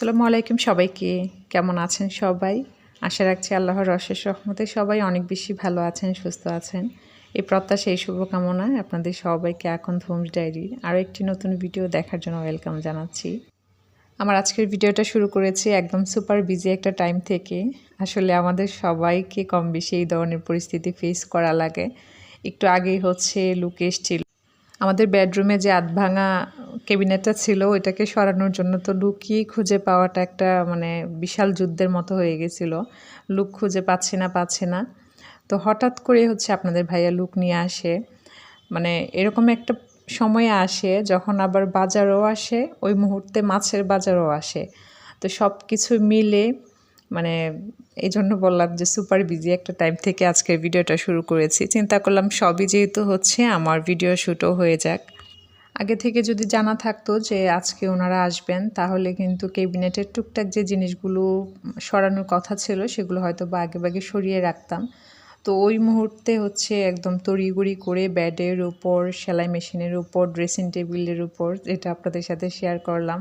আসসালামু আলাইকুম সবাইকে। কেমন আছেন সবাই? আশা রাখছি আল্লাহর রশেষ রহমতে সবাই অনেক বেশি ভালো আছেন, সুস্থ আছেন। এই প্রত্যাশা, এই শুভকামনায় আপনাদের সবাইকে এখন হোমস ডায়েরির আরও একটি নতুন ভিডিও দেখার জন্য ওয়েলকাম জানাচ্ছি। আমার আজকের ভিডিওটা শুরু করেছি একদম সুপার বিজি একটা টাইম থেকে। আসলে আমাদের সবাইকে কম বেশি এই ধরনের পরিস্থিতি ফেস করা লাগে। একটু আগেই হচ্ছে লুক এসছিল। আমাদের বেডরুমে যে আধ ভাঙা কেবিনেটটা ছিল, ওইটাকে সরানোর জন্য তো লুকই খুঁজে পাওয়াটা একটা মানে বিশাল যুদ্ধের মতো হয়ে গেছিল। লুক খুঁজে পাচ্ছি না, পাচ্ছে না। তো হঠাৎ করে হচ্ছে আপনাদের ভাইয়া লুক নিয়ে আসে। মানে এরকম একটা সময়ে আসে যখন আবার বাজারও আসে, ওই মুহূর্তে মাছের বাজারও আসে। তো সব কিছু মিলে মানে এই জন্য বললাম যে সুপার বিজি একটা টাইম থেকে আজকের ভিডিওটা শুরু করেছি। চিন্তা করলাম সবই যেহেতু হচ্ছে, আমার ভিডিও শ্যুটও হয়ে যাক। আগে থেকে যদি জানা থাকতো যে আজকে ওনারা আসবেন, তাহলে কিন্তু কেবিনেটের টুকটাক যে জিনিসগুলো সরানোর কথা ছিল, সেগুলো হয়তো বা আগে বাগে সরিয়ে রাখতাম। তো ওই মুহূর্তে হচ্ছে একদম তড়িগুড়ি করে ব্যাডের উপর, সেলাই মেশিনের উপর ড্রেসিং টেবিলের উপর, এটা আপনাদের সাথে শেয়ার করলাম।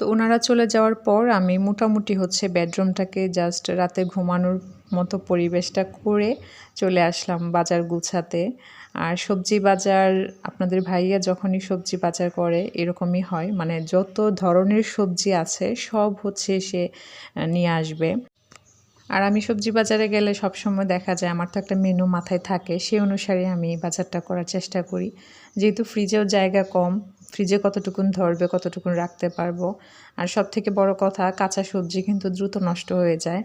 তো ওনারা চলে যাওয়ার পর আমি মোটামুটি হচ্ছে বেডরুমটাকে জাস্ট রাতে ঘুমানোর মতো পরিবেশটা করে চলে আসলাম বাজার গুছাতে। আর সবজি বাজার, আপনাদের ভাইয়া যখনই সবজি বাজার করে এরকমই হয়। মানে যত ধরনের সবজি আছে, সব হচ্ছে সে নিয়ে আসবে। আর আমি সবজি বাজারে গেলে সবসময় দেখা যায় আমার তো একটা মেনু মাথায় থাকে, সেই অনুসারে আমি বাজারটা করার চেষ্টা করি। যেহেতু ফ্রিজেও জায়গা কম ফ্রিজে কতটুকুন ধরবে, কতটুকুন রাখতে পারব। আর সব থেকে বড় কথা, কাঁচা সবজি কিন্তু দ্রুত নষ্ট হয়ে যায়।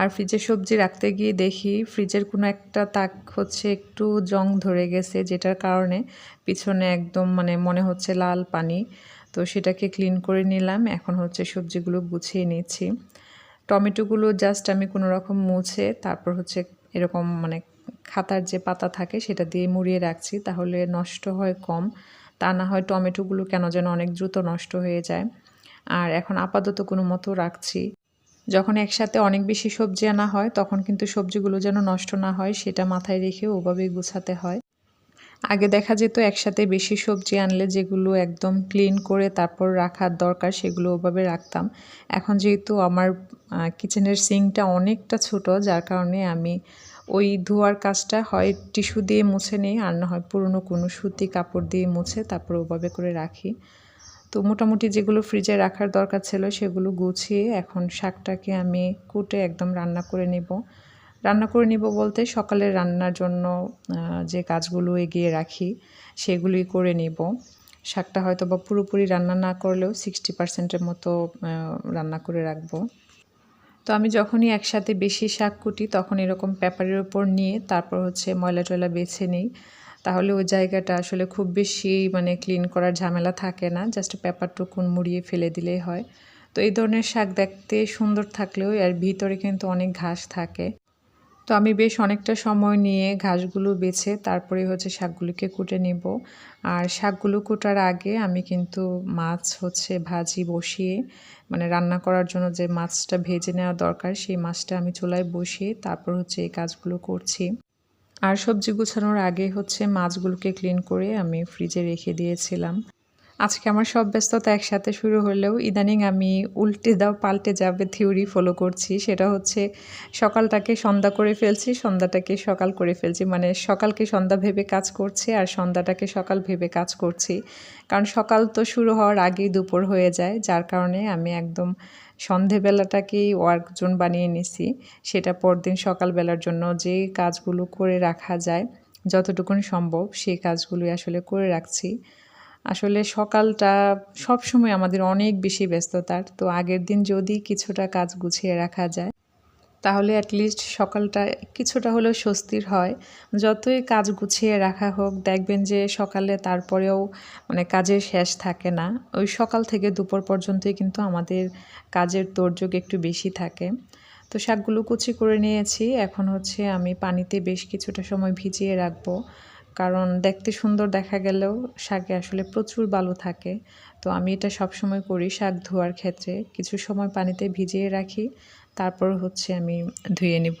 আর ফ্রিজে সবজি রাখতে গিয়ে দেখি ফ্রিজের কোনো একটা তাক হচ্ছে একটু জং ধরে গেছে, যেটার কারণে পিছনে একদম মানে মনে হচ্ছে লাল পানি। তো সেটাকে ক্লিন করে নিলাম, এখন হচ্ছে সবজিগুলো গুছিয়ে নিচ্ছি। টমেটোগুলো জাস্ট আমি কোনো রকম মুছে, তারপর হচ্ছে এরকম মানে খাতার যে পাতা থাকে সেটা দিয়ে মুড়িয়ে রাখছি, তাহলে নষ্ট হয় কম। তা না হয় টমেটোগুলো কেন যেন অনেক দ্রুত নষ্ট হয়ে যায়। আর এখন আপাতত কোনো মতো রাখছি। যখন একসাথে অনেক বেশি সবজি আনা হয়, তখন কিন্তু সবজিগুলো যেন নষ্ট না হয়, সেটা মাথায় রেখে ওভাবেই গুছাতে হয়। আগে দেখা যেত একসাথে বেশি সবজি আনলে যেগুলো একদম ক্লিন করে তারপর রাখার দরকার, সেগুলো ওভাবে রাখতাম। এখন যেহেতু আমার কিচেনের সিংটা অনেকটা ছোট, যার কারণে আমি ওই ধোয়ার কাজটা হয় টিস্যু দিয়ে মুছে নিই আর না হয় পুরনো কোনো সুতি কাপড় দিয়ে মুছে তারপর ওভাবে করে রাখি। তো মোটামুটি যেগুলো ফ্রিজে রাখার দরকার ছিল সেগুলো গুছিয়ে এখন শাকটাকে আমি কুটে একদম রান্না করে নেব। রান্না করে নিব বলতে সকালে রান্নার জন্য যে কাজগুলো এগিয়ে রাখি সেগুলোই করে নিব। শাকটা হয়তো বা পুরোপুরি রান্না না করলেও সিক্সটি পার্সেন্টের মতো রান্না করে রাখব। তো আমি যখনই একসাথে বেশি শাক কুটি, তখন এরকম পেপারের ওপর নিয়ে তারপর হচ্ছে ময়লা টয়লা বেছে নিই। তাহলে ওই জায়গাটা আসলে খুব বেশি মানে ক্লিন করার ঝামেলা থাকে না জাস্ট পেপারটুকুন মুড়িয়ে ফেলে দিলেই হয়। তো এই ধরনের শাক দেখতে সুন্দর থাকলেও এর ভিতরে কিন্তু অনেক ঘাস থাকে। তো আমি বেশ অনেকটা সময় নিয়ে ঘাসগুলো বেছে তারপরে হচ্ছে শাকগুলোকে কুটে নেব। আর শাকগুলো কুটার আগে আমি কিন্তু মাছ হচ্ছে ভাজি বসিয়ে মানে রান্না করার জন্য যে মাছটা ভেজে নেওয়া দরকার সেই মাছটা আমি চুলায় বসিয়ে তারপর হচ্ছে এই কাজগুলো করছি। আর সবজি গুছানোর আগে হচ্ছে মাছগুলোকে ক্লিন করে আমি ফ্রিজে রেখে দিয়েছিলাম। আজকে আমার সব ব্যস্ততা একসাথে শুরু হলেও ইদানিং আমি উল্টে দাও, পাল্টে যাবে থিওরি ফলো করছি। সেটা হচ্ছে সকালটাকে সন্ধ্যা করে ফেলছি, সন্ধ্যাটাকে সকাল করে ফেলছি। মানে সকালকে সন্ধ্যা ভেবে কাজ করছি আর সন্ধ্যাটাকে সকাল ভেবে কাজ করছি। কারণ সকাল তো শুরু হওয়ার আগেই দুপুর হয়ে যায়, যার কারণে আমি একদম সন্ধেবেলাটাকেই ওয়ার্ক জোন বানিয়ে নিছি। সেটা পরদিন সকালবেলার জন্য যে কাজগুলো করে রাখা যায়, যতটুকুন সম্ভব সেই কাজগুলোই আসলে করে রাখছি। আসলে সকালটা সব সময় আমাদের অনেক বেশি ব্যস্ততার। তো আগের দিন যদি কিছুটা কাজ গুছিয়ে রাখা যায়, তাহলে অ্যাটলিস্ট সকালটা কিছুটা হলেও স্বস্তির হয়। যতই কাজ গুছিয়ে রাখা হোক, দেখবেন যে সকালে তারপরেও মানে কাজের শেষ থাকে না। ওই সকাল থেকে দুপুর পর্যন্তই কিন্তু আমাদের কাজের তোড়যোগ একটু বেশি থাকে। তো শাকগুলো কুচি করে নিয়েছি। এখন হচ্ছে আমি পানিতে বেশ কিছুটা সময় ভিজিয়ে রাখব। কারণ দেখতে সুন্দর দেখা গেলেও শাকে আসলে প্রচুর বালু থাকে। তো আমি এটা সব সময় করি শাক ধোয়ার ক্ষেত্রে। কিছু সময় পানিতে ভিজিয়ে রাখি, তারপর হচ্ছে আমি ধুয়ে নিব।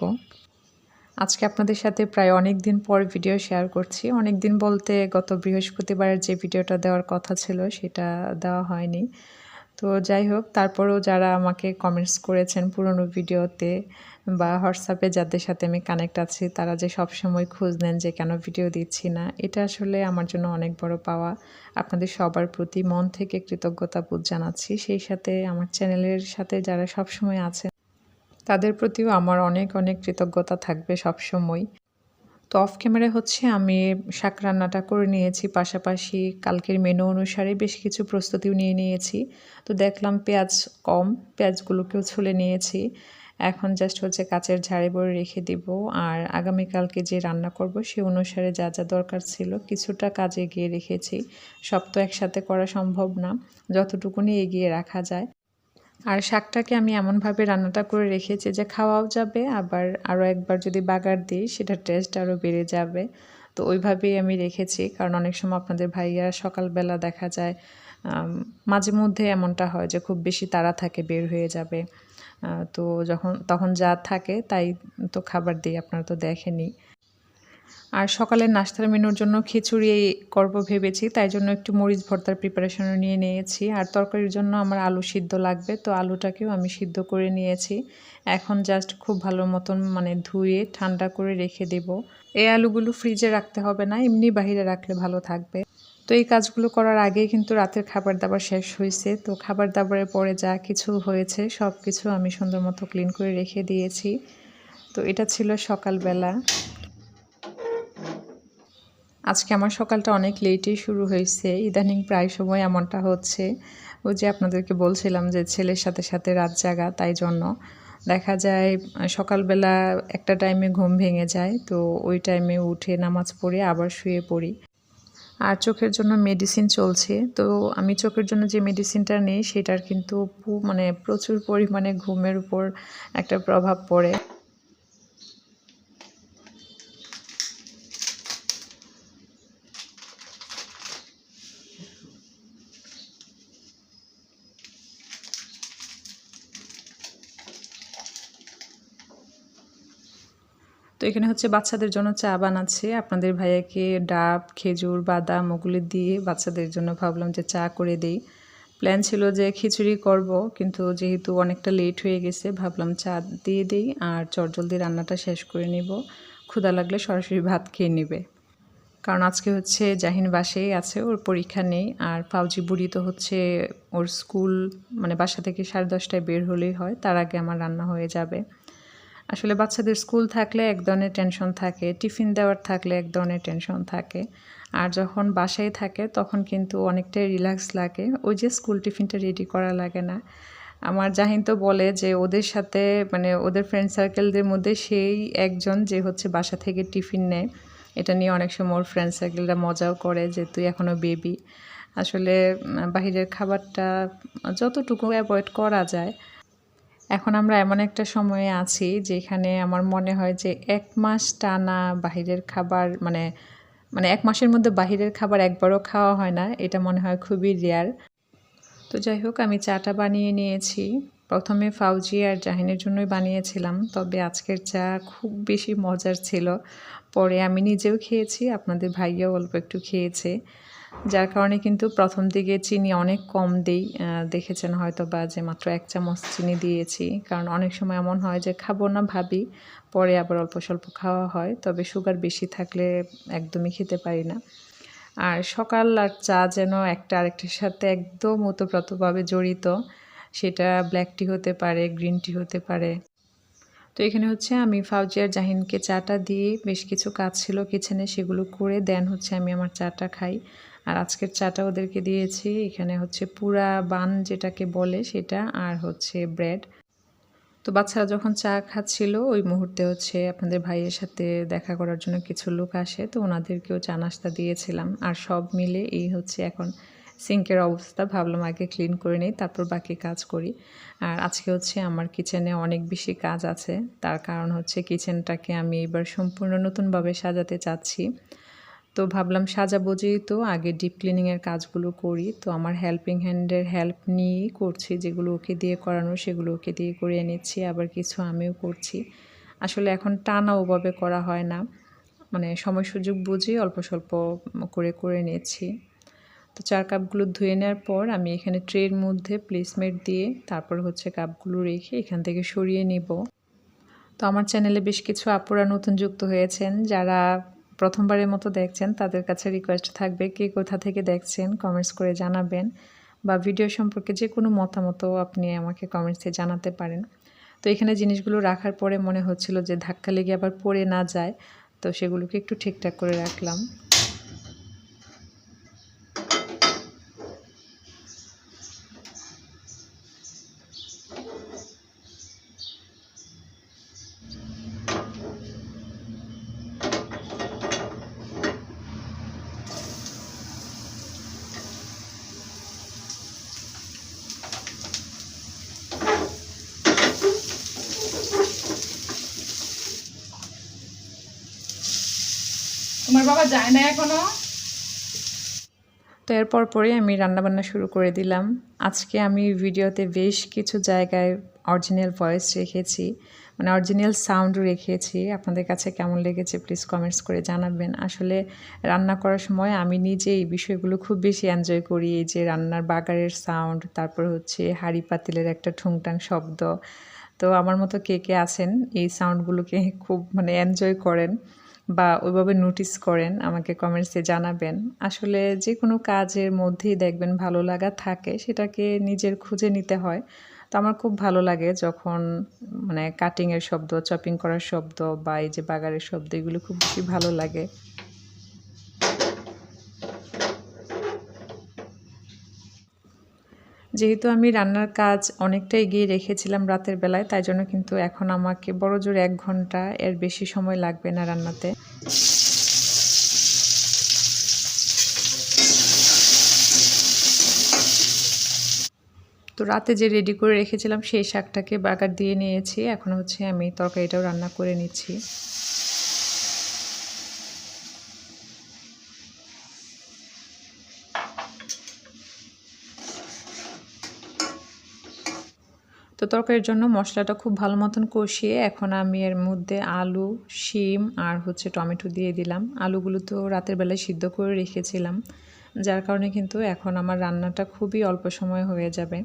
আজকে আপনাদের সাথে প্রায় অনেক দিন পর ভিডিও শেয়ার করছি। অনেক দিন বলতে গত বৃহস্পতিবারের যে ভিডিওটা দেওয়ার কথা ছিল, সেটা দেওয়া হয়নি। তো যাই হোক, তারপরেও যারা আমাকে কমেন্টস করেছেন পুরনো ভিডিওতে বা হোয়াটসঅ্যাপে যাদের সাথে আমি কানেক্ট আছি, তারা যে সবসময় খোঁজ নেন যে কেন ভিডিও দিচ্ছি না, এটা আসলে আমার জন্য অনেক বড় পাওয়া। আপনাদের সবার প্রতি মন থেকে কৃতজ্ঞতা বোধ জানাচ্ছি। সেই সাথে আমার চ্যানেলের সাথে যারা সবসময় আছেন, তাদের প্রতিও আমার অনেক অনেক কৃতজ্ঞতা থাকবে সবসময়। তো অফ ক্যামেরা হচ্ছে আমি শাক রান্নাটা করে নিয়েছি, পাশাপাশি কালকের মেনু অনুসারে বেশ কিছু প্রস্তুতিও নিয়ে নিয়েছি। তো দেখলাম পেঁয়াজ কম, পেঁয়াজগুলোকেও ছুলে নিয়েছি। এখন জাস্ট হচ্ছে কাচের ঝাড়ে বড়ে রেখে দিব। আর আগামীকালকে যে রান্না করব সে অনুসারে যা যা দরকার ছিল কিছুটা কাজে এগিয়ে রেখেছি। সব তো একসাথে করা সম্ভব না, যতটুকুনি এগিয়ে রাখা যায়। আর শাকটাকে আমি এমনভাবে রান্নাটা করে রেখেছি যে খাওয়াও যাবে, আবার আরও একবার যদি বাগার দিই সেটা টেস্ট আরও বেড়ে যাবে। তো ওইভাবেই আমি রেখেছি, কারণ অনেক সময় আপনাদের ভাইয়া সকালবেলা দেখা যায় মাঝে মধ্যে এমনটা হয় যে খুব বেশি তাড়া থাকে, বের হয়ে যাবে। তো যখন, তখন যা থাকে তাই তো খাবার দিই, আপনারা তো দেখেনি আর সকালের নাস্তার মেনুর জন্য খিচুড়ি করব ভেবেছি, তাই জন্য একটু মরিচ ভর্তার প্রিপারেশনও নিয়ে নিয়েছি। আর তরকারির জন্য আমার আলু সিদ্ধ লাগবে, তো আলুটাকেও আমি সিদ্ধ করে নিয়েছি। এখন জাস্ট খুব ভালো মতন মানে ধুয়ে ঠান্ডা করে রেখে দেব। এই আলুগুলো ফ্রিজে রাখতে হবে না, এমনি বাহিরে রাখলে ভালো থাকবে। তো এই কাজগুলো করার আগেই কিন্তু রাতের খাবার দাবার শেষ হয়েছে, তো খাবার দাবারের পরে যা কিছু হয়েছে সব কিছু আমি সুন্দর মতো ক্লিন করে রেখে দিয়েছি। তো এটা ছিল সকালবেলা। আজকে আমার সকালটা অনেক লেটেই শুরু হয়েছে। ইদানিং প্রায় সময় এমনটা হচ্ছে। ওই যে আপনাদেরকে বলছিলাম যে ছেলের সাথে সাথে রাত জাগা, তাই জন্য। দেখা যায়, সকালবেলা একটা টাইমে ঘুম ভেঙে যায়, তো ওই টাইমে উঠে নামাজ পড়ে আবার শুয়ে পড়ি। আর চোখের জন্য মেডিসিন চলছে। তো আমি চোখের জন্য যে মেডিসিনটা নেই, সেটার কিন্তু মানে প্রচুর পরিমাণে ঘুমের উপর একটা প্রভাব পড়ে। তো এখানে হচ্ছে বাচ্চাদের জন্য চা বানাচ্ছে। আপনাদের ভাইয়াকে ডাব, খেজুর, বাদাম ওগুলি দিয়ে বাচ্চাদের জন্য ভাবলাম যে চা করে দেই। প্ল্যান ছিল যে খিচুড়ি করব, কিন্তু যেহেতু অনেকটা লেট হয়ে গেছে, ভাবলাম চা দিয়ে দিই আর চটজলদি রান্নাটা শেষ করে নিব। ক্ষুদা লাগলে সরাসরি ভাত খেয়ে নেবে। কারণ আজকে হচ্ছে জাহিন বাসেই আছে, ওর পরীক্ষা নেই। আর ফাউজি বুড়ি তো হচ্ছে ওর স্কুল মানে বাসা থেকে সাড়ে দশটায় বের হলেই হয়, তার আগে আমার রান্না হয়ে যাবে। আসলে বাচ্চাদের স্কুল থাকলে এক ধরনের টেনশন থাকে, টিফিন দেওয়ার থাকলে এক ধরনের টেনশন থাকে। আর যখন বাসায় থাকে তখন কিন্তু অনেকটাই রিল্যাক্স লাগে। ওই যে স্কুল টিফিনটা রেডি করা লাগে না। আমার জাহিন তো বলে যে ওদের সাথে মানে ওদের ফ্রেন্ড সার্কেলদের মধ্যে সেই একজন যে হচ্ছে বাসা থেকে টিফিন নেয়। এটা নিয়ে অনেক সময় ওর ফ্রেন্ড সার্কেলরা মজাও করে যে, তুই এখনও বেবি আসলে বাহিরের খাবারটা যতটুকু অ্যাভয়েড করা যায় এখন আমরা এমন একটা সময়ে আছি যেখানে আমার মনে হয় যে এক মাস টানা বাহিরের খাবার মানে মানে এক মাসের মধ্যে বাহিরের খাবার একবারও খাওয়া হয় না, এটা মনে হয় খুবই রেয়ার তো যাই হোক, আমি চাটা বানিয়ে নিয়েছি। প্রথমে ফাউজি আর জাহিনের জন্যই বানিয়েছিলাম, তবে আজকের চা খুব বেশি মজার ছিল। পরে আমি নিজেও খেয়েছি, আপনাদের ভাইয়াও অল্প একটু খেয়েছে। যার কারণে কিন্তু প্রথম দিকে চিনি অনেক কম দিই দেখেছেন হয়তো বা যে মাত্র এক চামচ চিনি দিয়েছি। কারণ অনেক সময় এমন হয় যে খাব না ভাবি, পরে আবার অল্প স্বল্প খাওয়া হয়, তবে সুগার বেশি থাকলে একদমই খেতে পারি না। আর সকাল আর চা যেন একটা আরেকটার সাথে একদম ওতপ্রোতভাবে জড়িত, সেটা ব্ল্যাক টি হতে পারে, গ্রিন টি হতে পারে। তো এখানে হচ্ছে আমি ফাউজিয়ার জাহিনকে চাটা দিয়ে বেশ কিছু কাজ ছিল কিচেনে, সেগুলো করে দেন হচ্ছে আমি আমার চাটা খাই। আর আজকের চাটা ওদেরকে দিয়েছি। এখানে হচ্ছে পুরা বান যেটাকে বলে সেটা আর হচ্ছে ব্রেড। তো বাচ্চারা যখন চা খাচ্ছিল, ওই মুহূর্তে হচ্ছে আপনাদের ভাইয়ের সাথে দেখা করার জন্য কিছু লোক আসে, তো ওনাদেরকেও চা নাস্তা দিয়েছিলাম। আর সব মিলে এই হচ্ছে এখন সিঙ্কের অবস্থা। ভাবলাম আগে ক্লিন করে নিই, তারপর বাকি কাজ করি। আর আজকে হচ্ছে আমার কিচেনে অনেক বেশি কাজ আছে। তার কারণ হচ্ছে কিচেনটাকে আমি এবার সম্পূর্ণ নতুনভাবে সাজাতে চাচ্ছি। তো ভাবলাম সাজাবো যেহেতু, আগে ডিপ ক্লিনিংয়ের কাজগুলো করি। তো আমার হেল্পিং হ্যান্ডের হেল্প নিয়েই করছি, যেগুলো ওকে দিয়ে করানো, সেগুলো ওকে দিয়ে করিয়ে নিচ্ছি, আবার কিছু আমিও করছি। আসলে এখন টানা ওভাবে করা হয় না। মানে সময় সুযোগ বুঝে অল্প স্বল্প করে করে নিচ্ছি। তো চার কাপগুলো ধুয়ে নেওয়ার পর আমি এখানে ট্রের মধ্যে প্লেসমেট দিয়ে তারপর হচ্ছে কাপগুলো রেখে এখান থেকে সরিয়ে নিব। তো আমার চ্যানেলে বেশ কিছু আপুরা নতুন যুক্ত হয়েছেন, যারা প্রথমবারের মতো দেখছেন, তাদের কাছে রিকোয়েস্ট থাকবে কে কোথা থেকে দেখছেন কমেন্টস করে জানাবেন বা ভিডিও সম্পর্কে যে কোনো মতামত আপনি আমাকে কমেন্টসে জানাতে পারেন। তো এখানে জিনিসগুলো রাখার পরে মনে হচ্ছিল যে ধাক্কা লেগে আবার পড়ে না যায়, তো সেগুলোকে একটু ঠিকঠাক করে রাখলাম। তোমার বাবা যায় না এখনও। তো এরপর পরে আমি রান্নাবান্না শুরু করে দিলাম। আজকে আমি ভিডিওতে বেশ কিছু জায়গায় অরিজিনাল ভয়েস রেখেছি মানে অরিজিনাল সাউন্ড রেখেছি। আপনাদের কাছে কেমন লেগেছে প্লিজ কমেন্টস করে জানাবেন। আসলে রান্না করার সময় আমি নিজে এই বিষয়গুলো খুব বেশি এনজয় করি, এই যে রান্নার বাগারের সাউন্ড তারপর হচ্ছে হাড়ি পাতিলের একটা ঠুংটাং শব্দ। তো আমার মতো কে কে আছেন, এই সাউন্ডগুলোকে খুব মানে এনজয় করেন। বা ওইভাবে নোটিস করেন, আমাকে কমেন্টসে জানাবেন। আসলে যে কোনো কাজের মধ্যেই দেখবেন ভালো লাগা থাকে, সেটাকে নিজের খুঁজে নিতে হয়। তো আমার খুব ভালো লাগে যখন মানে কাটিংয়ের শব্দ চপিং করার শব্দ বা এই যে বাগারের শব্দ, এগুলো খুব বেশি ভালো লাগে। যেহেতু আমি রান্নার কাজ অনেকটা এগিয়ে রেখেছিলাম রাতের বেলায়, তাই জন্য কিন্তু এখন আমাকে বড় জোর এক ঘণ্টা এর বেশি সময় লাগবে না রান্নাতে। তো রাতে যে রেডি করে রেখেছিলাম সেই শাকটাকে বাগার দিয়ে নিয়েছি, এখন হচ্ছে আমি তরকারিটাও রান্না করে নিচ্ছি। তো তরকারির জন্য মশলাটা খুব ভালো মতন কষিয়ে এখন আমি এর মধ্যে আলু, শিম আর হচ্ছে টমেটো দিয়ে দিলাম। আলুগুলো তো রাতের বেলায় সিদ্ধ করে রেখেছিলাম, যার কারণে কিন্তু এখন আমার রান্নাটা খুবই অল্প সময় হয়ে যাবে।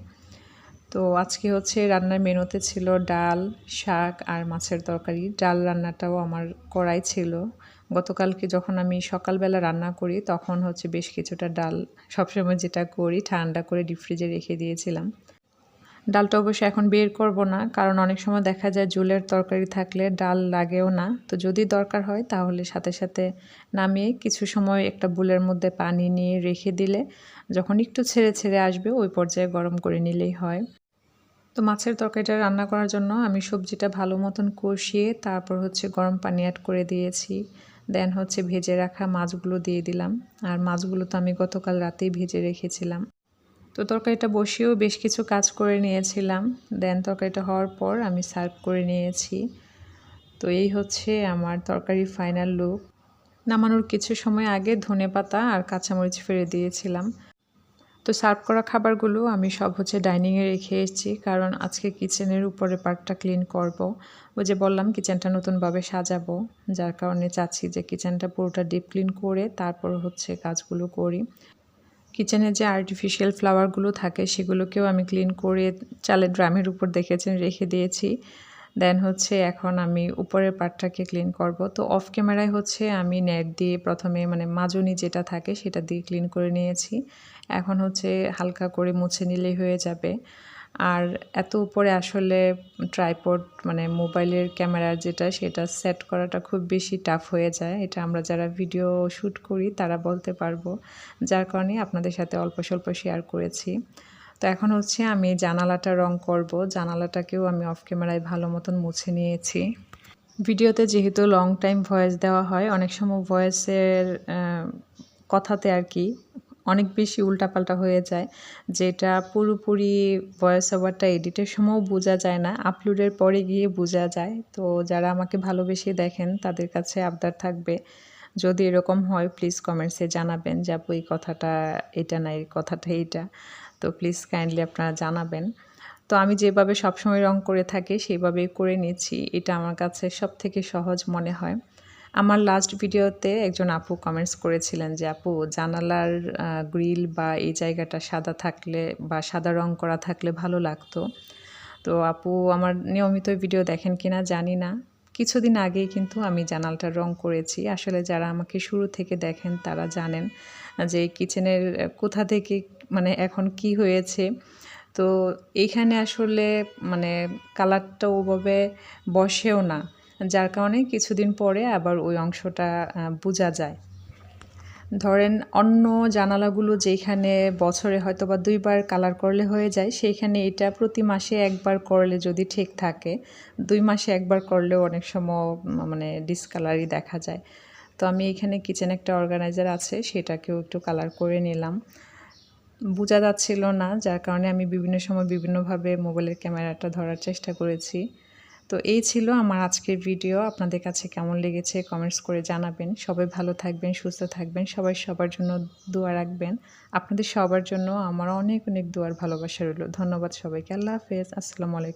তো আজকে হচ্ছে রান্নার মেনুতে ছিল ডাল, শাক আর মাছের তরকারি। ডাল রান্নাটাও আমার করাই ছিল। গতকালকে যখন আমি সকালবেলা রান্না করি, তখন হচ্ছে বেশ কিছুটা ডাল সবসময় যেটা করি, ঠান্ডা করে ডিপ ফ্রিজে রেখে দিয়েছিলাম। ডালটা অবশ্য এখন বের করব না, কারণ অনেক সময় দেখা যায় জুলের তরকারি থাকলে ডাল লাগেও না। তো যদি দরকার হয় তাহলে সাথে সাথে নামিয়ে কিছু সময় একটা বুলের মধ্যে পানি নিয়ে রেখে দিলে যখন একটু ছেড়ে ছেড়ে আসবে ওই পর্যায়ে গরম করে নিলেই হয়। তো মাছের তরকারিটা রান্না করার জন্য আমি সবজিটা ভালো মতন কষিয়ে তারপর হচ্ছে গরম পানি অ্যাড করে দিয়েছি। দেন হচ্ছে ভেজে রাখা মাছগুলো দিয়ে দিলাম। আর মাছগুলো তো আমি গতকাল রাতেই ভেজে রেখেছিলাম। তো তরকারিটা বসিয়েও বেশ কিছু কাজ করে নিয়েছিলাম। দেন তরকারিটা হওয়ার পর আমি সার্ভ করে নিয়েছি। তো এই হচ্ছে আমার তরকারি ফাইনাল লুক নামানোর কিছু সময় আগে ধনে পাতা আর কাঁচামরিচ ফেলে দিয়েছিলাম। তো সার্ভ করা খাবারগুলো আমি সব হচ্ছে ডাইনিংয়ে রেখে এসেছি, কারণ আজকে কিচেনের উপরে পার্টটা ক্লিন করব। ওই যে বললাম কিচেনটা নতুনভাবে সাজাবো, যার কারণে চাচ্ছি যে কিচেনটা পুরোটা ডিপ ক্লিন করে তারপর হচ্ছে কাজগুলো করি। কিচেনে যে আর্টিফিশিয়াল ফ্লাওয়ারগুলো থাকে, সেগুলোকেও আমি ক্লিন করে চালের ড্রামের উপর দেখেছেন, রেখে দিয়েছি। দেন হচ্ছে এখন আমি উপরের পার্টটাকে ক্লিন করব। তো অফ ক্যামেরায় হচ্ছে আমি নেট দিয়ে প্রথমে মানে মাজনি যেটা থাকে, সেটা দিয়ে ক্লিন করে নিয়েছি। এখন হচ্ছে হালকা করে মুছে নিলেই হয়ে যাবে। আর এত উপরে আসলে ট্রাইপড মানে মোবাইলের ক্যামেরা যেটা, সেটা সেট করাটা খুব বেশি টাফ হয়ে যায়। এটা আমরা যারা ভিডিও শ্যুট করি, তারা বলতে পারব। যার কারণে আপনাদের সাথে অল্প স্বল্প শেয়ার করেছি। তো এখন হচ্ছে আমি জানালাটা রং করব। জানালাটাকেও আমি অফ ক্যামেরায় ভালো মতন মুছে নিয়েছি। ভিডিওতে যেহেতু লং টাইম ভয়েস দেওয়া হয়, অনেক সময় ভয়েসের কথাতে আর কি অনেক বেশি উল্টাপাল্টা হয়ে যায়, যেটা পুরোপুরি ভয়েস ওভারটা এডিটের সময়ও বোঝা যায় না আপলোডের পরে গিয়ে বোঝা যায়। তো যারা আমাকে ভালোবেসে দেখেন, তাদের কাছে আবদার থাকবে, যদি এরকম হয় প্লিজ কমেন্টসে জানাবেন যে আপু, এই কথাটা এটা না, এই কথাটা এইটা। তো প্লিজ কাইন্ডলি আপনারা জানাবেন। তো আমি যেভাবে সবসময় রং করে থাকি সেইভাবেই করে নিচ্ছি, এটা আমার কাছে সব থেকে সহজ মনে হয়। আমার লাস্ট ভিডিওতে একজন আপু কমেন্টস করেছিলেন যে, আপু, জানালার গ্রিল বা এই জায়গাটা সাদা থাকলে বা সাদা রং করা থাকলে ভালো লাগতো। তো আপু, আমার নিয়মিত ভিডিও দেখেন কিনা জানি না। কিছুদিন আগেই কিন্তু আমি জানালটা রং করেছি। আসলে যারা আমাকে শুরু থেকে দেখেন তারা জানেন যে কিচেনের কোথা থেকে মানে এখন কি হয়েছে। তো এইখানে আসলে মানে কালারটা ওভাবে বসেও না। যার কারণে কিছুদিন পরে আবার ওই অংশটা বোঝা যায়। ধরেন অন্য জানালাগুলো যেখানে বছরে হয়তো বা দুইবার কালার করলে হয়ে যায়, সেইখানে এটা প্রতি মাসে একবার করলে যদি ঠিক থাকে, দুই মাসে একবার করলেও অনেক সময় মানে ডিসকালারই দেখা যায়। তো আমি এখানে কিচেন একটা অর্গানাইজার আছে, সেটাকেও একটু কালার করে নিলাম। বোঝা যাচ্ছিল না, যার কারণে আমি বিভিন্ন সময় বিভিন্নভাবে মোবাইলের ক্যামেরাটা ধরার চেষ্টা করেছি। তো এই ছিল আমার আজকের ভিডিও আপনাদের কাছে কেমন লেগেছে কমেন্টস করে জানাবেন। সবাই ভালো থাকবেন, সুস্থ থাকবেন, সবাই সবার জন্য দোয়া রাখবেন। আপনাদের সবার জন্য আমার অনেক অনেক দোয়ার ভালোবাসা রইল। ধন্যবাদ সবাইকে। আল্লাহ হাফেজ। আসসালামু আলাইকুম।